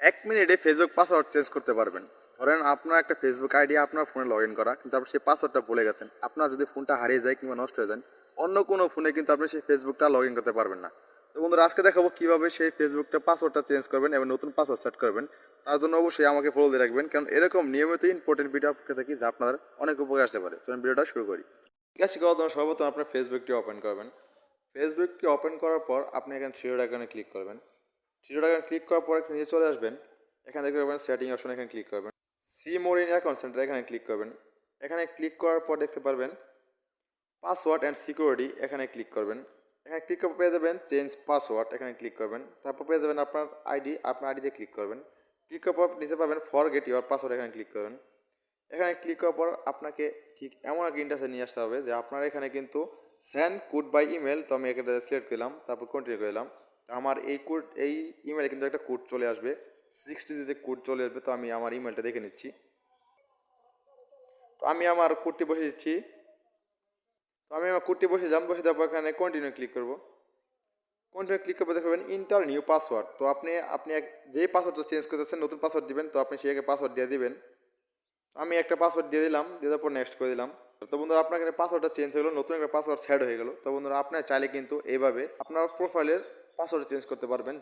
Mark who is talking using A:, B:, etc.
A: এক মিনিটে Facebook password change করতে পারবেন। ধরেন আপনার একটা ফেসবুক আইডি আপনার ফোনে লগ ইন করা, কিন্তু আপনি সেই পাসওয়ার্ডটা ভুলে গেছেন। আপনার যদি ফোনটা হারিয়ে যায় কিংবা নষ্ট হয়ে যায়, অন্য কোনো ফোনে কিন্তু আপনি সেই ফেসবুকটা লগ ইন করতে পারবেন না। তো বন্ধুরা, আজকে দেখাবো কীভাবে সেই ফেসবুকটা পাসওয়ার্ডটা চেঞ্জ করবেন এবং নতুন পাসওয়ার্ড সেট করবেন। তার জন্য অবশ্যই আমাকে ফলো দিয়ে রাখবেন, কারণ এরকম নিয়মিত ইম্পর্টেন্ট ভিডিও আপনাকে থাকি যা আপনার অনেক উপকার আসতে পারে। চলুন ভিডিওটা শুরু করি। ঠিক আছে জন্য সর্বপ্রথম আপনার ফেসবুকটি ওপেন করবেন। ফেসবুকটি ওপেন করার পর আপনি এখানে থ্রি ডট আইকনে ক্লিক করবেন। থ্রি ডট ক্লিক করার পর নিচে চলে আসবেন। এখানে দেখতে পাবেন সেটিং অপশন এখানে ক্লিক করবেন। See more in account center এখানে ক্লিক করবেন। এখানে ক্লিক করার পর দেখতে পারবেন পাসওয়ার্ড অ্যান্ড সিকিউরিটি এখানে ক্লিক করবেন। এখানে ক্লিক করে পেয়ে যাবেন চেঞ্জ পাসওয়ার্ড এখানে ক্লিক করবেন। তারপর পেয়ে যাবেন আপনার আইডি আপনার আইডিতে ক্লিক করবেন। ক্লিক করার পর নিচে পাবেন ফরগেট ইউর পাসওয়ার্ড এখানে ক্লিক করবেন। এখানে ক্লিক করার পর আপনাকে ঠিক এমন একটা ইন্টারফেসে নিয়ে আসতে হবে যে আপনার এখানে কিন্তু সেন্ড কোড বাই ইমেল তো আমি এখানে সিলেক্ট করলাম, তারপর কন্টিনিউ করলাম আমার এই কোড, এই ইমেলে কিন্তু একটা কোড চলে আসবে। সিক্স ডিজিটে কোড চলে আসবে, তো আমি আমার ইমেলটা দেখে নিচ্ছি। তো আমি আমার কোডটি বসে দিচ্ছি। তো আমি আমার কোডটি বসে যাম বসে দেওয়ার এখানে কন্টিনিউ ক্লিক করব। কন্টিনিউ ক্লিক করবে, দেখবেন ইন্টার নিউ পাসওয়ার্ড তো আপনি আপনি যেই পাসওয়ার্ডটা চেঞ্জ করতেছেন নতুন পাসওয়ার্ড দিবেন, তো আপনি সে সেই পাসওয়ার্ড দিয়ে দিবেন। আমি একটা পাসওয়ার্ড দিয়ে দিলাম, দিয়ে দেওয়ার পর নেক্সট করে দিলাম। তো বন্ধুরা, আপনার এখানে পাসওয়ার্ডটা চেঞ্জ হলো নতুন একটা পাসওয়ার্ড সেট হয়ে গেল। তো বন্ধুরা, আপনার চাইলে কিন্তু এইভাবে আপনার প্রোফাইলের পাসওয়ার্ড চেঞ্জ করতে পারবেন।